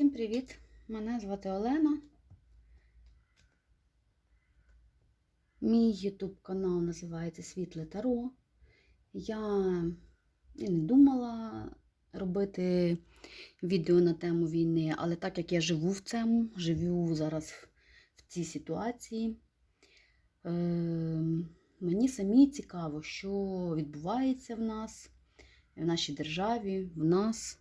Всім привіт! Мене звати Олена. Мій YouTube канал називається Світле Таро. Я і не думала робити відео на тему війни, але так як я живу в цьому, живу зараз в цій ситуації, е, мені самі цікаво, що відбувається в нас, в нашій державі, в нас.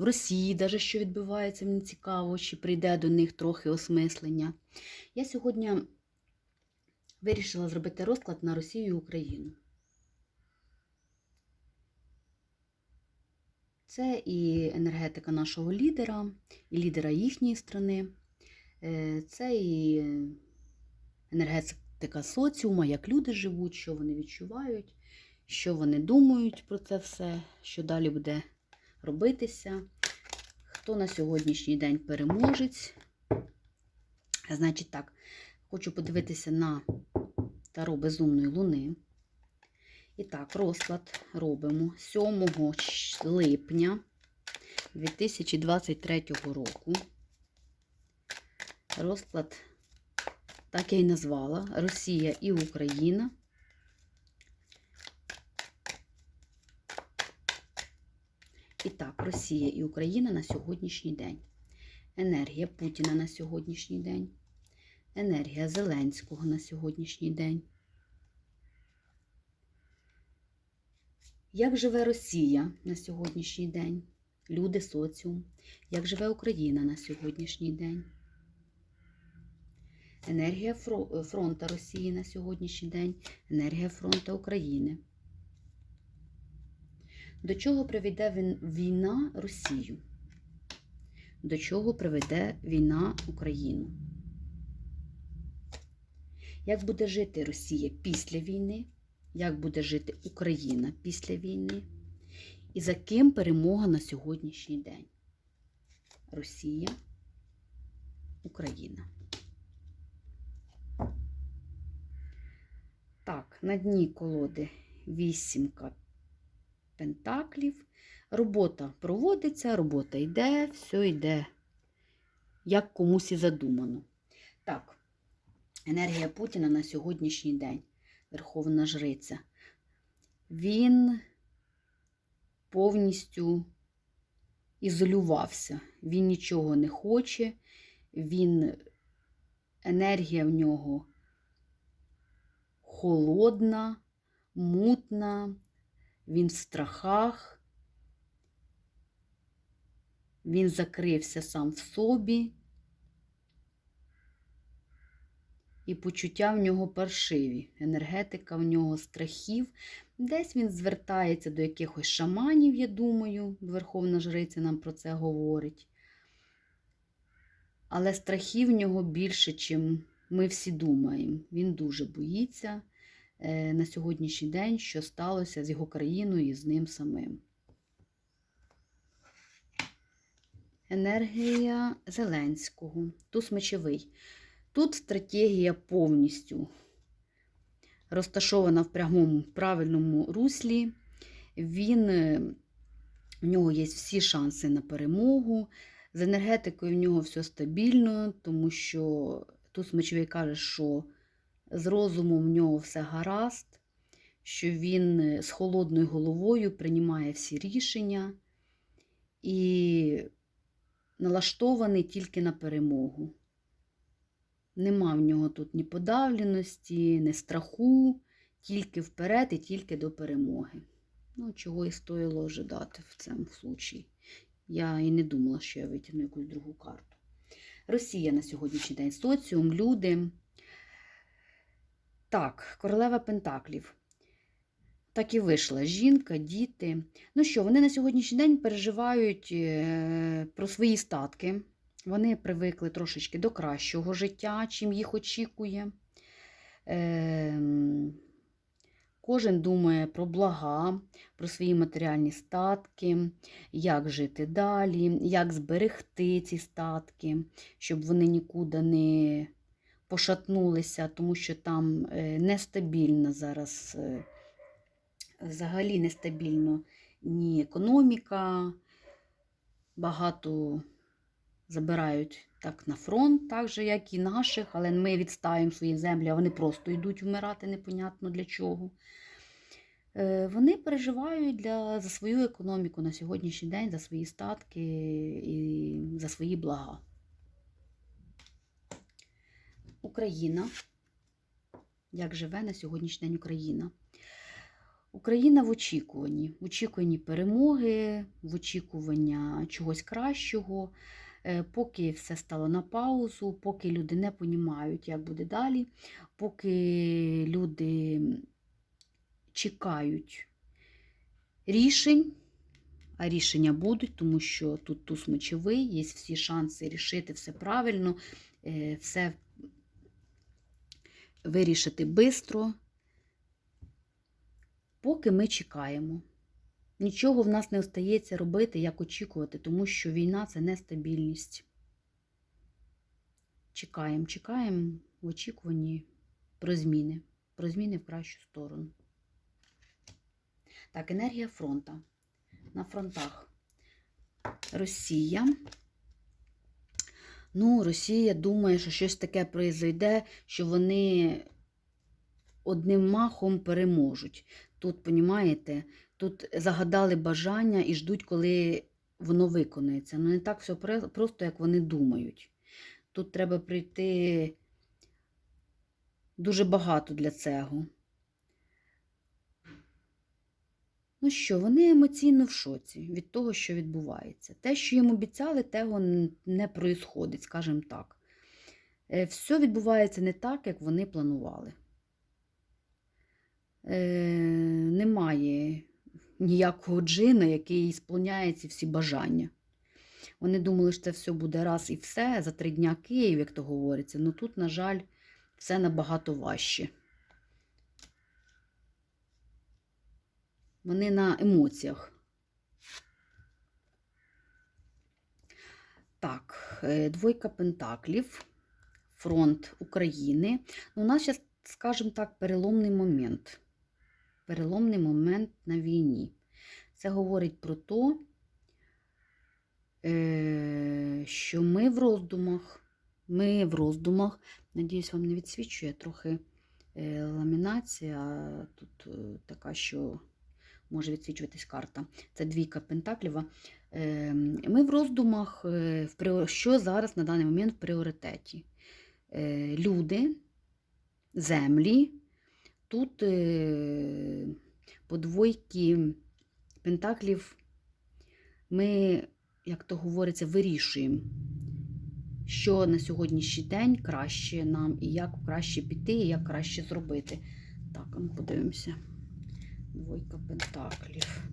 В Росії, навіть що відбувається, мені цікаво, чи прийде до них трохи осмислення. Я сьогодні вирішила зробити розклад на Росію і Україну. Це і енергетика нашого лідера, і лідера їхньої страни. Е, Це і енергетика соціума, як люди живуть, що вони відчувають, що вони думають про це все, що далі буде робитися. Хто на сьогоднішній день переможець? Значить так, хочу подивитися на таро безумної луни. І так, розклад робимо 7 липня 2023 року. Розклад, так я і назвала, Росія і Україна. І так, Росія і Україна на сьогоднішній день. Енергія Путіна на сьогоднішній день. Енергія Зеленського на сьогоднішній день. Як живе Росія на сьогоднішній день? Люди, соціум. Як живе Україна на сьогоднішній день? Енергія фронта Росії на сьогоднішній день. Енергія фронту України. До чого приведе війна Росію? До чого приведе війна Україну? Як буде жити Росія після війни? Як буде жити Україна після війни? І за ким перемога на сьогоднішній день? Росія, Україна. Так, на дні колоди вісімка пентаклів. Робота проводиться, робота йде, все йде, як комусь і задумано. Так, енергія Путіна на сьогоднішній день, Верховна Жриця. Він повністю ізолювався, він нічого не хоче, він, енергія в нього холодна, мутна він в страхах, він закрився сам в собі, і почуття в нього паршиві, енергетика в нього страхів. Десь він звертається до якихось шаманів, я думаю, Верховна Жриця нам про це говорить. Але страхів в нього більше, чим ми всі думаємо. Він дуже боїться. Е, на сьогоднішній день, що сталося з його країною і з ним самим. Енергія Зеленського. Туз мечовий. Тут стратегія повністю розташована в прямому правильному руслі. Він, е, В нього є всі шанси на перемогу. З енергетикою в нього все стабільно, тому що тут мечовий каже, що з розумом в нього все гаразд, що він е, з холодною головою приймає всі рішення і налаштований тільки на перемогу. Нема в нього тут ні подавленості, ні страху, тільки вперед і тільки до перемоги. Ну, чого і стоїло ожидати в цьому случаї. Я і не думала, що я витягну якусь другу карту. Росія на сьогоднішній день соціум, люди. Так, королева Пентаклів. Так і вийшла жінка, діти. Ну що, вони на сьогоднішній день переживають е, про свої статки. Вони привикли трошечки до кращого життя, чим їх очікує. Ем, кожен думає про блага, про свої матеріальні статки, як жити далі, як зберегти ці статки, щоб вони нікуди не пошатнулися, тому що там е, нестабільна зараз, е, взагалі нестабільно ні економіка, багато забирають так на фронт, так же, як і наших, але ми відстаємо свої землі, а вони просто йдуть вмирати непонятно для чого. Е, Вони переживають для, за свою економіку на сьогоднішній день, за свої статки і за свої блага. Україна. Як живе на сьогоднішній день Україна? Україна в очікуванні, в очікуванні перемоги, в очікуванні чогось кращого, Е, поки все стало на паузу, поки люди не розуміють, як буде далі, поки люди чекають рішень, а рішення будуть, тому що тут туз мочовий, є всі шанси рішити все правильно, е, все вирішити швидко, поки ми чекаємо. Нічого в нас не остається робити, як очікувати, тому що війна це нестабільність. Чекаємо, чекаємо в очікуванні про зміни, про зміни в кращу сторону. Так, енергія фронта. На фронтах Росія. Ну, Росія думає, що щось таке произойде, що вони одним махом переможуть. Тут, понімаєте, тут загадали бажання і ждуть, коли воно виконується. Ну, не так все просто, як вони думають. Тут треба прийти дуже багато для цього. Ну що, вони емоційно в шоці від того, що відбувається. Те, що їм обіцяли, того не проїсходить, скажімо так. Е, Все відбувається не так, як вони планували. Е, Немає ніякого джина, який сповняє ці всі бажання. Вони думали, що це все буде раз і все, за три дня Київ, як то говориться. Ну тут, на жаль, все набагато важче. Вони на емоціях. Так, е, двойка пентаклів, фронт України. Ну, у нас зараз, скажімо так, переломний момент. Переломний момент на війні. Це говорить про те, що ми в роздумах, ми в роздумах, надіюсь, вам не відсвічує трохи е, ламінація. Тут е, така, що може відсвічуватись карта. Це двійка пентакліва. Е, Ми в роздумах, е, що зараз на даний момент в пріоритеті. Е, Люди, землі. Тут е, по двойки пентаклів ми, як то говориться, вирішуємо, що на сьогоднішній день краще нам і як краще піти, і як краще зробити. Так, а ну подивимося. Двойка пентаклів.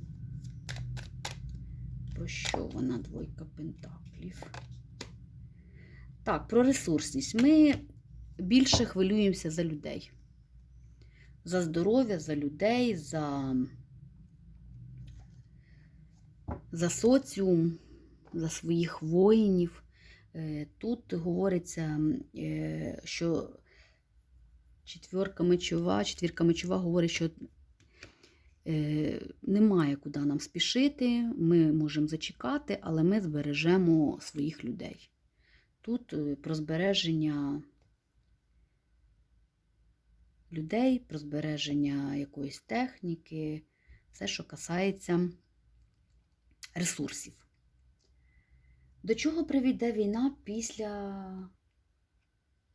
Про що вона двойка пентаклів? Так, про ресурсність. Ми більше хвилюємося за людей. За здоров'я, за людей, за, за соціум, за своїх воїнів. Е, Тут говориться, е, що четвірка мечова, четвірка мечова говорить, що немає куди нам спішити, ми можемо зачекати, але ми збережемо своїх людей. Тут е, про збереження людей, про збереження якоїсь техніки, все, що касається ресурсів. До чого приведе війна після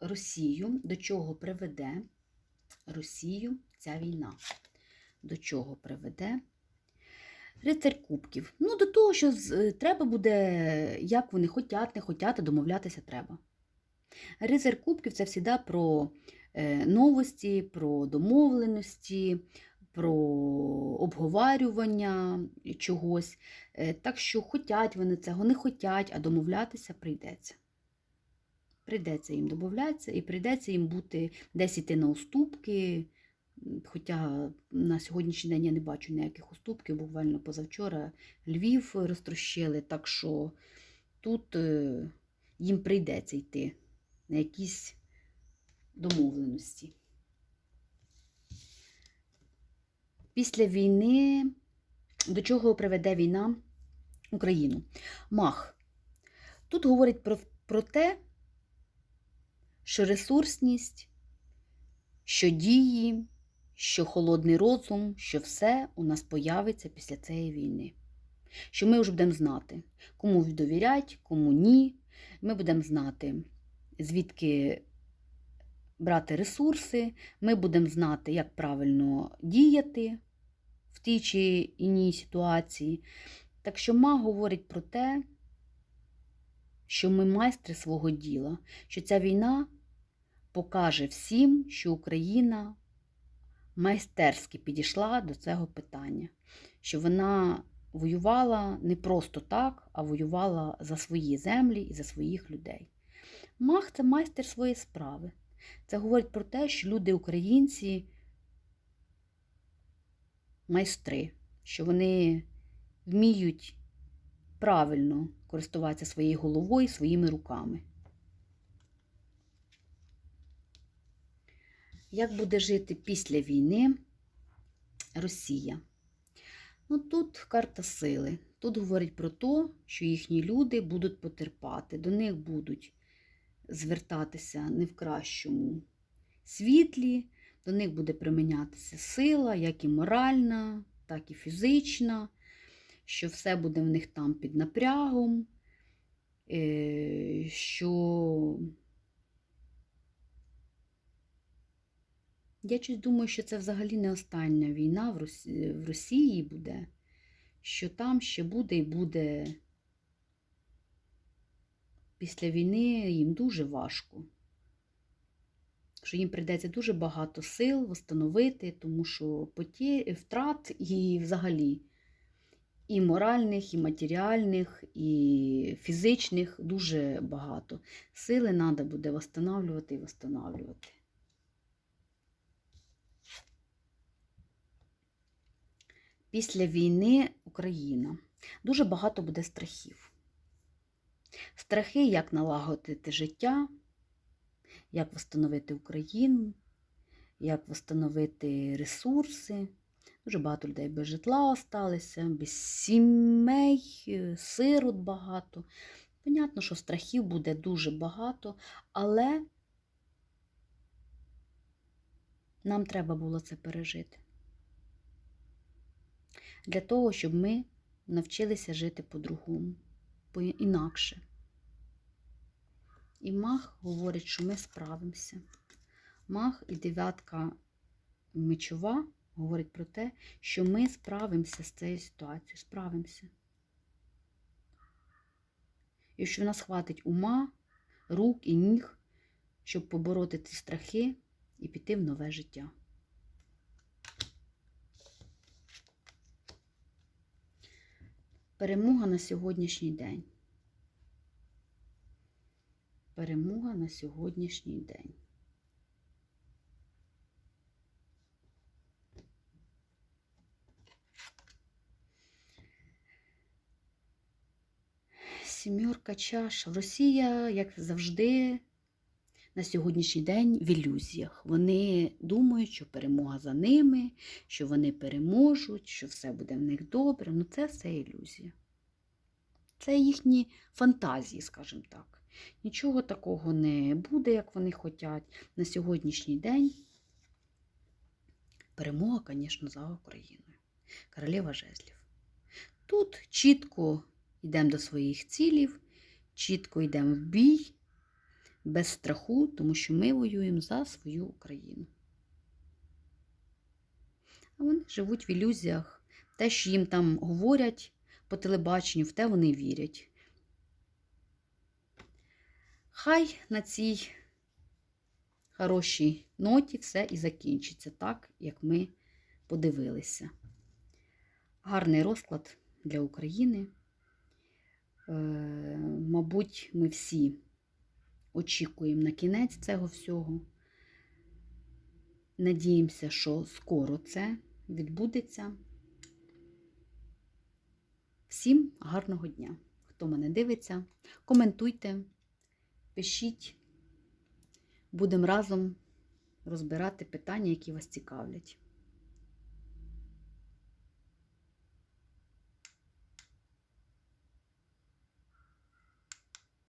Росію? До чого приведе Росію ця війна? До чого приведе? Рицарь Кубків. Ну, до того, що з- треба буде, як вони хотять, не хотять, домовлятися треба. Рицар Кубків це завжди про е, новості, про домовленості, про обговорювання чогось. Е, Так що хотять вони цього, не хотять, а домовлятися прийдеться. Прийдеться їм домовлятися і прийдеться їм бути десь іти на уступки. Хоча на сьогоднішній день я не бачу ніяких уступків, буквально позавчора Львів розтрощили, так що тут е, їм прийдеться йти на якісь домовленості. Після війни до чого приведе війна Україну? Мах. Тут говорить про, про те, що ресурсність, що дії, що холодний розум, що все у нас появиться після цієї війни. Що ми вже будемо знати, кому довірять, кому ні. Ми будемо знати, звідки брати ресурси, ми будемо знати, як правильно діяти в тій чи іній ситуації. Так що ма говорить про те, що ми майстри свого діла, що ця війна покаже всім, що Україна майстерськи підійшла до цього питання, що вона воювала не просто так, а воювала за свої землі і за своїх людей. Мах це майстер своєї справи. Це говорить про те, що люди українці майстри, що вони вміють правильно користуватися своєю головою, своїми руками. Як буде жити після війни Росія? Ну, тут карта сили. Тут говорить про те, що їхні люди будуть потерпати, до них будуть звертатися не в кращому світлі, до них буде примінятися сила, як і моральна, так і фізична, що все буде в них там під напрягом, е, що я щось думаю, що це взагалі не остання війна в Росії, в Росії буде, що там ще буде і буде після війни їм дуже важко. Що їм прийдеться дуже багато сил встановити, тому що поті... втрат і взагалі і моральних, і матеріальних, і фізичних дуже багато. Сили треба буде встановлювати і встановлювати. Після війни Україна. Дуже багато буде страхів. Страхи, як налагодити життя, як встановити Україну, як встановити ресурси. Дуже багато людей без житла осталися, без сімей, сирот багато. Понятно, що страхів буде дуже багато, але нам треба було це пережити. Для того, щоб ми навчилися жити по-другому, по-інакше. І мах говорить, що ми справимося. Мах і дев'ятка мечова говорить про те, що ми справимося з цією ситуацією, справимося. І що в нас хватить ума, рук і ніг, щоб побороти ці страхи і піти в нове життя. Перемога на сьогоднішній день. Перемога на сьогоднішній день. Сімерка чаш. Росія, як завжди, на сьогоднішній день в ілюзіях. Вони думають, що перемога за ними, що вони переможуть, що все буде в них добре. Ну це все ілюзія. Це їхні фантазії, скажімо так. Нічого такого не буде, як вони хочуть. На сьогоднішній день перемога, звісно, за Україною. Королева жезлів. Тут чітко йдемо до своїх цілів, чітко йдемо в бій, без страху, тому що ми воюємо за свою Україну. А вони живуть в ілюзіях. Те, що їм там говорять по телебаченню, в те вони вірять. Хай на цій хорошій ноті все і закінчиться так, як ми подивилися. Гарний розклад для України. Е, мабуть, ми всі очікуємо на кінець цього всього. Надіємося, що скоро це відбудеться. Всім гарного дня! Хто мене дивиться, коментуйте, пишіть. Будемо разом розбирати питання, які вас цікавлять.